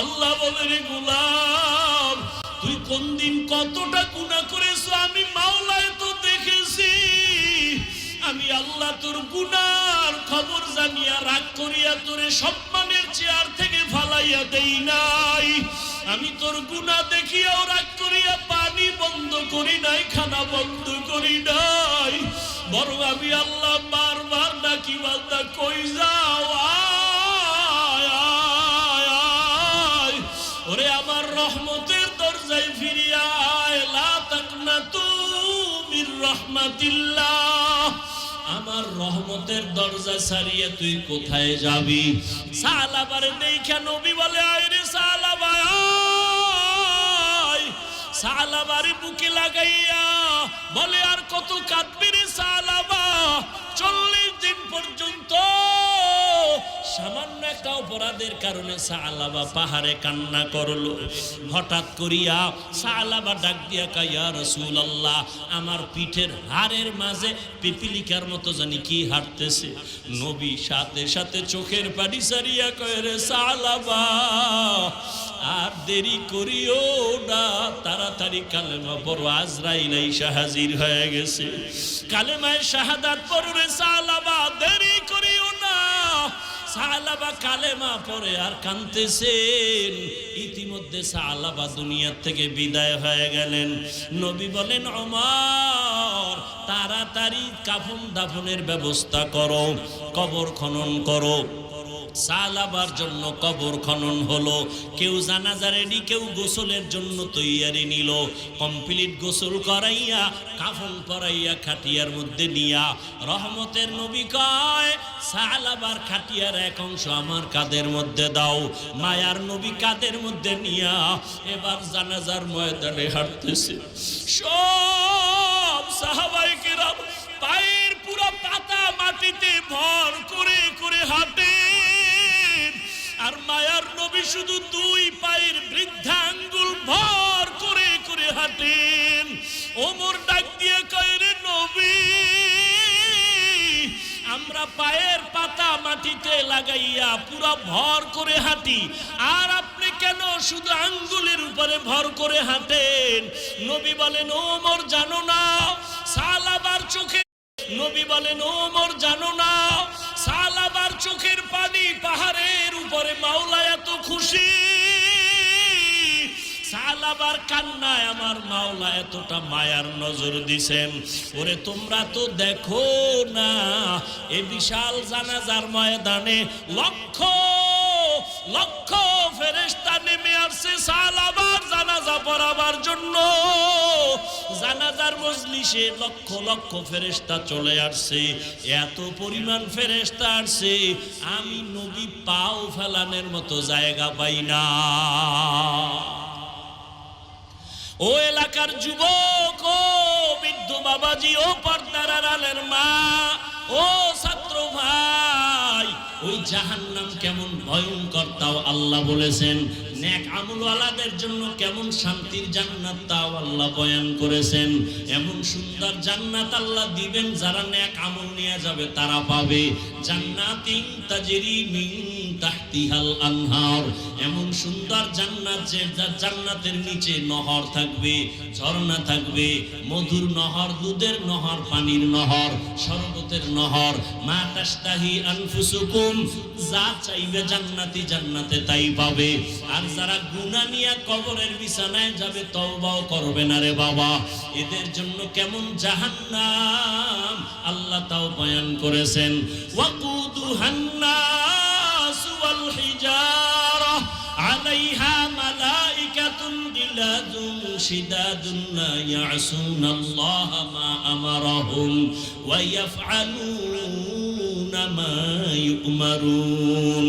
আল্লাহ বলে রে গোলাম তুই কোন দিন কতটা গুণা করেছ? আমি মাওলায় তো দেখেছি। আমি আল্লাহ তোর গুনার খবর জানিয়া রাগ করিয়া তোরে সম্মানের চেয়ার থেকে ফালাইয়া দেই নাই। আমি তোর গুনাহ দেখিয়াও রাগ করিয়া পানি বন্ধ করি নাই খানা বন্ধ করি নাই। বরং আমি আল্লাহ বারবার ডাকি বান্দা কই যাও আয়, আমার রহমতের দরজায় ফিরিয়া লা রহমাতিল্লাহ। আমার রহমতের দরজা ছাড়িয়ে তুই কোথায় যাবি? সালাবার দেখা নবী বলে, আয় রে সালাবা আয়। সালাবারে বুকে লাগাইয়া বলে, আর কত কাঁদবি রে সালাবা? চল্লিশ দিন পর্যন্ত সামান্য একটা অপরাধের কারণে সালাবা পাহাড়ে কান্না করল। হঠাৎ করিয়া সালাবা ডাক দিয়া কাইয়া রসুল আল্লাহ আমার পিঠের হাড়ের মাঝে পিপিলিকার মতো জানি কি হাঁটতেছে। নবী সাথে সাথে চোখের পানি সারিয়া কয়ে, রে সালাবা, আর দেরি করিও না। তাড়াতাড়ি কালেমা বড় আজরাইল আইসা হাজির হয়ে গেছে। কালেমায় শাহাদাত পড়রে সালাবা, দেরি সালাবা কালেমা পরে আর কানতেছেন ইতিমধ্যে সালাবা দুনিয়ার থেকে বিদায় হয়ে গেলেন। নবী বলেন অমর তাড়াতাড়ি কাফন দাফনের ব্যবস্থা করো, কবর খনন করো। সালাবার জন্য কবর খনন হলো। কেউ জানাজা রেডি কেউ গোসলের জন্য তৈয়ারি নিল। কমপ্লিট গোসল করাইয়া, কাফন পরাইয়া খাটিয়ার মধ্যে নিয়া, রহমতের নবী কয়, সালাবার খাটিয়ার এক অংশ আমার কাদের মধ্যে দাও, মায়ার নবী কাদের মধ্যে নিয়া। এবার জানাজার ময়দানে হাঁটতেছে। সব সাহাবাই কেরাম পায়ের পুরো পাতা মাটিতে ভর করে শুধু দুই পায়ের বৃদ্ধা আঙ্গুল ভর করে করে হাঁটেন। ওমর ডাক দিয়ে কয়, রে নবী, আমরা পায়ের পাতা মাটিতে লাগাইয়া পুরো ভর করে হাঁটি, আর আপনি কেন শুধু আঙ্গুলের উপরে ভর করে হাঁটেন? নবী বলেন, ওমর, জানো না সালাবার চোখে নবী বলেন, ওমর, জানো না সালাবার চোখের পানি পাহাড়ের উপরে মাওলা সালাবার কান্নায় আমার মাওলা এতটা মায়ার নজর দিছেন। ওরে, তোমরা তো দেখো না, এ বিশাল জানাজার ময়দানে লক্ষ লক্ষ ফেরেস্তা নেমে আসছে সাল আবার জানাজা পড়াবার জন্য। জানাজার মজলিসে লক্ষ লক্ষ ফেরেস্তা চলে আসছে। এত পরিমাণ ফেরেস্তা আসছে, আমি নবী পাও ফেলানের মতো জায়গা পাই না। এলাকার যুবক, ও বৃদ্ধ বাবাজি, ও পর্দার আড়ালের মা, ও ছাত্র ভাই, ওই জাহান্নাম কেমন ভয়ঙ্কর তাও আল্লাহ বলেছেন। নেক আমলওয়ালাদের জন্য কেমন শান্তির জান্নাত তাও আল্লাহ বয়ান করেছেন। এমন সুন্দর জান্নাত আল্লাহ দিবেন, যারা আমল নিয়ে যাবে তারা পাবে। মিন তাহতিহাল আনহার। এমন সুন্দর জান্নাত যে জান্নাতের নিচে নহর থাকবে, ঝর্ণা থাকবে, মধুর নহর, দুধের নহর, পানির নহর, শরবতের নহর। মা তাস্তাহি আনফুসুকুম, যা চাইবে জান্নাতি জান্নাতে তাই পাবে। আর যারা গুনা নিয়ে কবরের বিছানায় যাবে, তওবাও করবে না রে বাবা। এদের জন্য কেমন জাহান্নাম? আল্লাহ তাও বয়ান করেছেন, ওয়াকুদু হান্নাস ওয়াল হিজারা, আলাইহা মালাইকাতুন গিলাদুন শিদাদুন লা ইয়াসুন আল্লাহ মা আমারাহুম ওয়া ইয়াফআলুন মারুন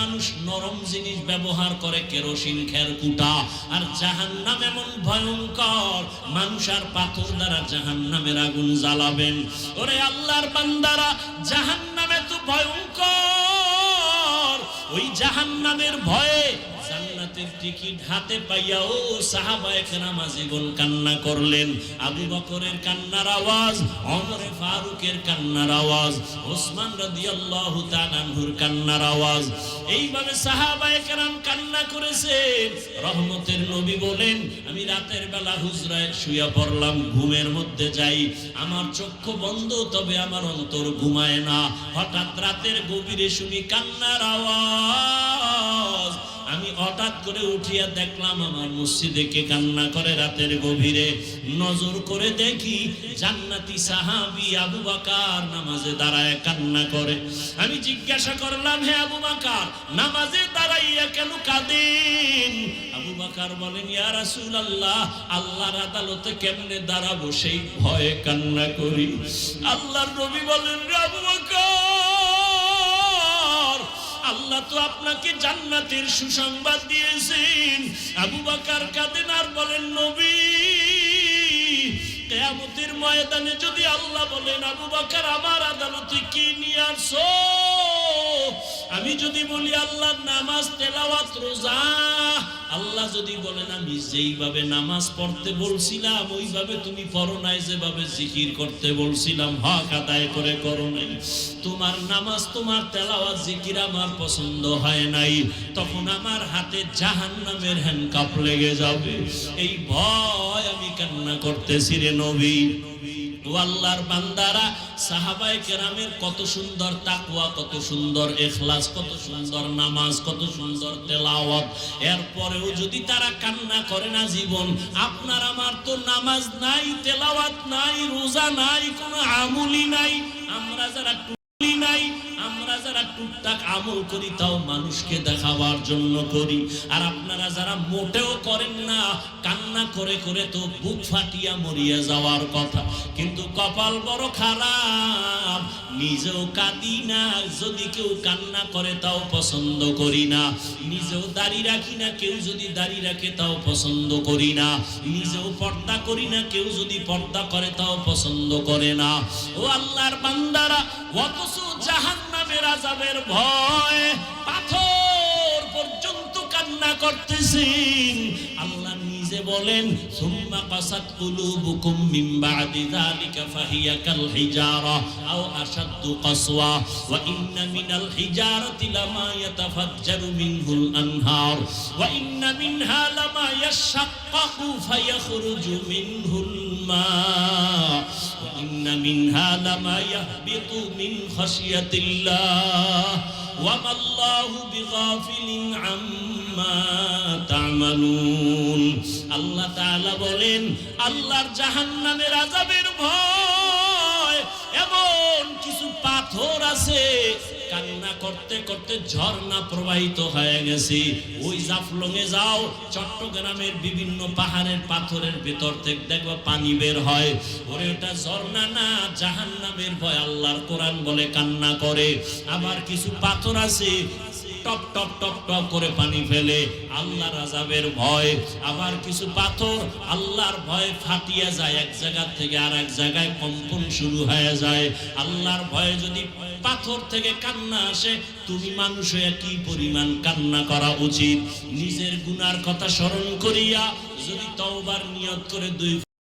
মানুষ নরম জিনিস ব্যবহার করে, কেরোসিন খের আর এমন পাথর দ্বারা জাহান নামের আগুন জ্বালাবেন। ওরে আল্লাহর বান্দারা জাহান নামে তো ভয়ঙ্কর, ওই জাহান নামের ভয়ে জান্নাতের টিকিট হাতে পাইয়া ও সাহাবায়ে কেরামা জীবন কান্না করলেন। আবু বকরের কান্নার আওয়াজ, ওমরে ফারুকের কান্নার আওয়াজ, ওসমান রাদিয়াল্লাহু তাআলা আনহুর কান্নার আওয়াজ। এইভাবে সাহাবায়ে কেরাম কান্না করেছেন রহমতের নবী বলেন, আমি রাতের বেলা হুজরায় শুয়ে পড়লাম, ঘুমের মধ্যে যাই। আমার চক্ষু বন্ধ, তবে আমার অন্তর ঘুমায় না। হঠাৎ রাতের গভীরে শুনি কান্নার আওয়াজ। হঠাৎ করে উঠিয়া দেখলাম আমার মসজিদে কে কান্না করে রাতের গভীরে। নজর করে দেখি জান্নাতি সাহাবি আবু বাকার নামাজে দাঁড়ায় কান্না করে। আমি জিজ্ঞাসা করলাম, হে আবু বাকার, নামাজে দাঁড়াইয়া কেন কাঁদেন? আবু বাকার বলেন, ইয়া রাসূলুল্লাহ, আল্লাহর আদালতে কেমনে দাঁড়াবো? সেই ভয়ে কান্না করি। আল্লাহর নবী বলেন আবু বাকার আল্লাহ তো আপনাকে জান্নাতের সুসংবাদ দিয়েছেন। আবু বাকার কাঁদেন আর বলেন, নবী, কেয়ামতের ময়দানে যদি আল্লাহ বলেন, আবু বাকার, আমার আদালতে কি নিয়ে আসো? আমি যদি বলি আল্লাহ নামাজ, তেলাওয়াত, রোজা আল্লাহ যদি বলেন, আমি যেইভাবে নামাজ পড়তে বলছিলাম, ওইভাবে তুমি পড়ো নাই, যেভাবে জিকির করতে বলছিলাম, হক আদায় করে করো নাই। তোমার নামাজ, তোমার তেলাওয়াত, জিকির আমার পছন্দ হয় নাই। তখন আমার হাতে জাহান নামের হ্যান্ডকাপ লেগে যাবে। এই ভয় আমি কান্না করতেছি রে নবী। আল্লাহর বান্দারা সাহাবাই কেরামের কত সুন্দর তাকুয়া কত সুন্দর এখলাস কত সুন্দর নামাজ, কত সুন্দর তেলাওয়াত। এরপরেও যদি তারা কান্না করে না জীবন, আপনার আমার তো নামাজ নাই, তেলাওয়াত নাই, রোজা নাই, কোনো আমুলি নাই, আমরা যারা টুলি নাই আমরা যারা টুকটাক আমল করি, তাও মানুষকে দেখাবার জন্য করি। আর আপনারা যারা মোটেও করেন না, কান্না করে করে তো বুক ফাটিয়া মরিয়া যাওয়ার কথা। কিন্তু কপাল বড় খারাপ, নিজেও কাঁদি না। যদি কেউ কান্না করে, তাও পছন্দ করি না। নিজেও দাড়ি রাখি না, কেউ যদি দাড়ি রাখে, তাও পছন্দ করি না। নিজেও পর্দা করি না, কেউ যদি পর্দা করে, তাও পছন্দ করে না। ও আল্লাহর বান্দারা, অথচ জাহান নামের আজাবের ভয়। পাথর পর্যন্ত কান্না নিজে বলেন সুম্মা কাসাত কুলুবুকুম মিন বাদি যালিকা ফাহিয়া কাল হিজারা আও আশাদ্দু কাসওয়া ওয়া ইন্না মিনাল হিজারাতি লামা ইয়াতাফাজ্জারু মিনহুল আনহার ওয়া ইন্না মিনহা লামা ইয়াশাক্কাকু ফায়াখরুজু মিনহুল মা ওয়া ইন্না মিনহা লামা ইয়াহবিতু মিন খাশিয়াতিল্লাহ ওয়ামা আল্লাহু বিগাফিলিন আম্মা তা'মালুন আল্লাহ তাআলা বলেন, আল্লাহর জাহান্নামের আযাবের ভয়, এমন কিছু পাথর আছে, কান্না করতে করতে ঝর্ণা প্রবাহিত হয়ে গেছে। ওই জাফলংয়ে যাও, চট্টগ্রামের বিভিন্ন পাহাড়ের পাথরের ভেতর থেকে দেখবা পানি বের হয়। ওরে, ওটা ঝর্ণা না, জাহান্নামের ভয়। আল্লাহর কোরআন বলে কান্না করে। আবার কিছু পাথর আছে টপ টপ টপ টপ করে পানি ফেলে। আল্লাহর আজাবের ভয়। আবার কিছু পাথর আল্লাহর ভয় ফাটিয়া যায়। এক জায়গা থেকে আর এক জায়গায় কম্পন শুরু হয়ে যায়। আল্লাহর ভয়ে যদি পাথর থেকে কান্না আসে, তুমি মানুষ হয়ে কি পরিমাণ কান্না করা উচিত? নিজের গুনার কথা স্মরণ করিয়া যদি তওবার নিয়ত করে দুই